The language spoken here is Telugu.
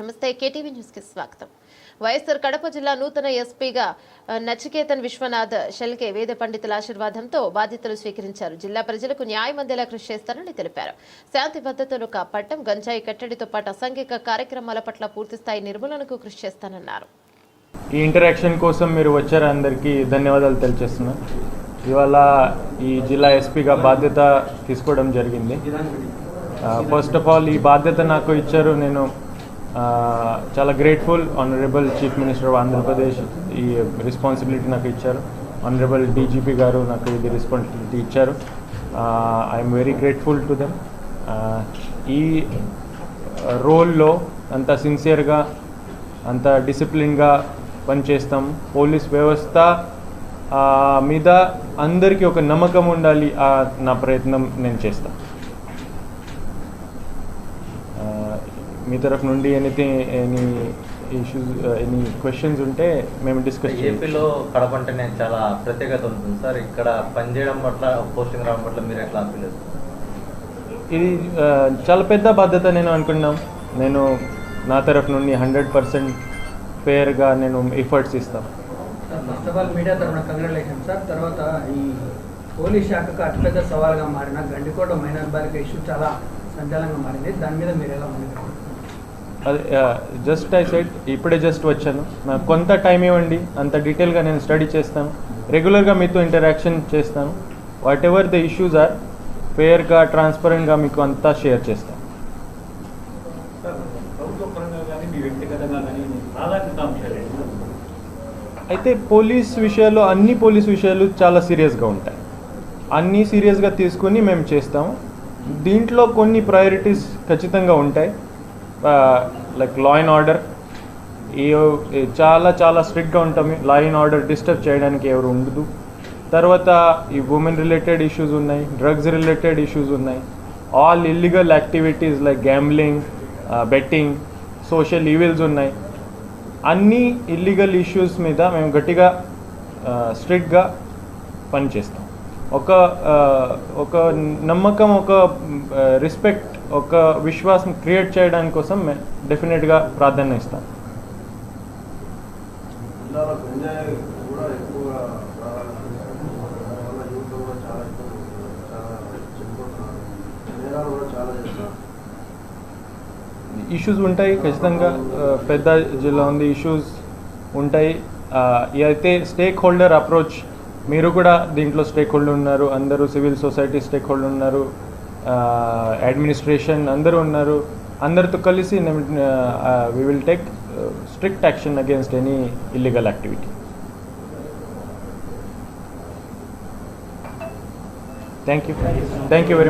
నమస్తే కేటీవీ న్యూస్కి స్వాగతం. వైఎస్ఆర్ కడప జిల్లా నూతన ఎస్పీగా నచికేతన్ విశ్వనాథ్ షెల్కే వేద పండితుల ఆశీర్వాదంతో బాధ్యతలు స్వీకరించారు. జిల్లా ప్రజలకు న్యాయం అందేలా కృషి చేస్తారని తెలిపారు. శాంతి భద్రతలు కాపాడటం గంజాయి కట్టడితో పాటు అసాంఘిక కార్యక్రమాల పట్ల పూర్తిస్థాయి నిర్మూలనకు కృషి చేస్తానన్నారు. ఈ ఇంటరాక్షన్ కోసం మీరు వచ్చారు అందరికీ ధన్యవాదాలు తెలియజేస్తున్నా. ఇవాళ ఈ జిల్లా ఎస్పీగా బాధ్యత తీసుకోవడం జరిగింది. ఫస్ట్ ఆఫ్ ఆల్ ఈ బాధ్యత నాకు ఇచ్చారు. నేను చాలా grateful honourable chief minister of Andhra Pradesh ఈ రెస్పాన్సిబిలిటీ నాకు ఇచ్చారు. ఆనరబుల్ డీజీపీ గారు నాకు ఇది రెస్పాన్సిబిలిటీ ఇచ్చారు. I'm very grateful to them ఈ రోల్లో అంత సిన్సియర్గా అంత డిసిప్లిన్గా పనిచేస్తాం. పోలీస్ వ్యవస్థ మీద అందరికీ ఒక నమ్మకం ఉండాలి నా ప్రయత్నం నేను చేస్తాను మీ తరఫు నుండి anything any issues any questions ఉంటే మేము డిస్కస్ ఏపీలో కడప అంటేనే చాలా ప్రత్యేకత ఉంటుంది సార్. ఇక్కడ పనిచేయడం పట్ల పోస్టింగ్ రావడం పట్ల మీరు ఎట్లా ఫీల్ ఇది ఆ, చాలా పెద్ద బాధ్యత నేను అనుకున్నాం నేను నా తరఫు నుండి హండ్రెడ్ పర్సెంట్ ఫేర్గా నేను ఎఫర్ట్స్ ఇస్తాను sir first of all media తరఫున కంగ్రాచులేషన్ సార్. తర్వాత ఈ పోలీస్ శాఖకు అతిపెద్ద సవాల్గా మారిన గండికోట మైనర్ బాలిక ఇష్యూ చాలా సంచలనంగా మారింది. దాని మీద మీరు ఎలా అది జస్ట్ ఐ సైడ్ ఇప్పుడే జస్ట్ వచ్చాను. నాకు కొంత టైం ఇవ్వండి అంత డీటెయిల్గా నేను స్టడీ చేస్తాను. రెగ్యులర్గా మీతో ఇంటరాక్షన్ చేస్తాను. Whatever the issues are ఫేర్గా ట్రాన్స్పరెంట్గా మీకు అంతా షేర్ చేస్తాను. అయితే పోలీస్ విషయాలు అన్ని పోలీస్ విషయాలు చాలా సీరియస్గా ఉంటాయి. అన్నీ సీరియస్గా తీసుకొని మేము చేస్తాము. దీంట్లో కొన్ని ప్రయారిటీస్ ఖచ్చితంగా ఉంటాయి. లైక్ లా అండ్ ఆర్డర్ ఈ చాలా చాలా స్ట్రిక్ట్గా ఉంటాం. లా అండ్ ఆర్డర్ డిస్టర్బ్ చేయడానికి ఎవరు ఉండదు. తర్వాత ఈ ఉమెన్ రిలేటెడ్ ఇష్యూస్ ఉన్నాయి డ్రగ్స్ రిలేటెడ్ ఇష్యూస్ ఉన్నాయి. All illegal activities like gambling betting social evils ఉన్నాయి. అన్ని ఇల్లీగల్ ఇష్యూస్ మీద మేము గట్టిగా స్ట్రిక్ట్గా పనిచేస్తాం. ఒక ఒక నమ్మకం ఒక రెస్పెక్ట్ ఒక విశ్వాసం క్రియేట్ చేయడానికి కోసం మేము డెఫినెట్గా ప్రాధాన్యత ఇస్తాం జిల్లాలో గంజాయి కూడా ఎక్కువగా ప్రారంభించారు యూత్ కూడా చాలా ఇబ్బంది పడుతున్నారు. చాలా చనిపోతున్నారు నేరాలు కూడా చాలా చేస్తున్నారు. ఇష్యూస్ ఉంటాయి ఖచ్చితంగా పెద్ద జిల్లా ఉంది. ఇష్యూస్ ఉంటాయి. అయితే స్టేక్ హోల్డర్ అప్రోచ్ మీరు కూడా దీంట్లో స్టేక్ హోల్డర్ ఉన్నారు. అందరూ సివిల్ సొసైటీ స్టేక్ హోల్డర్ ఉన్నారు. అడ్మినిస్ట్రేషన్ అందరూ ఉన్నారు అందరితో కలిసి we will take strict action against any illegal activity thank you thank you very much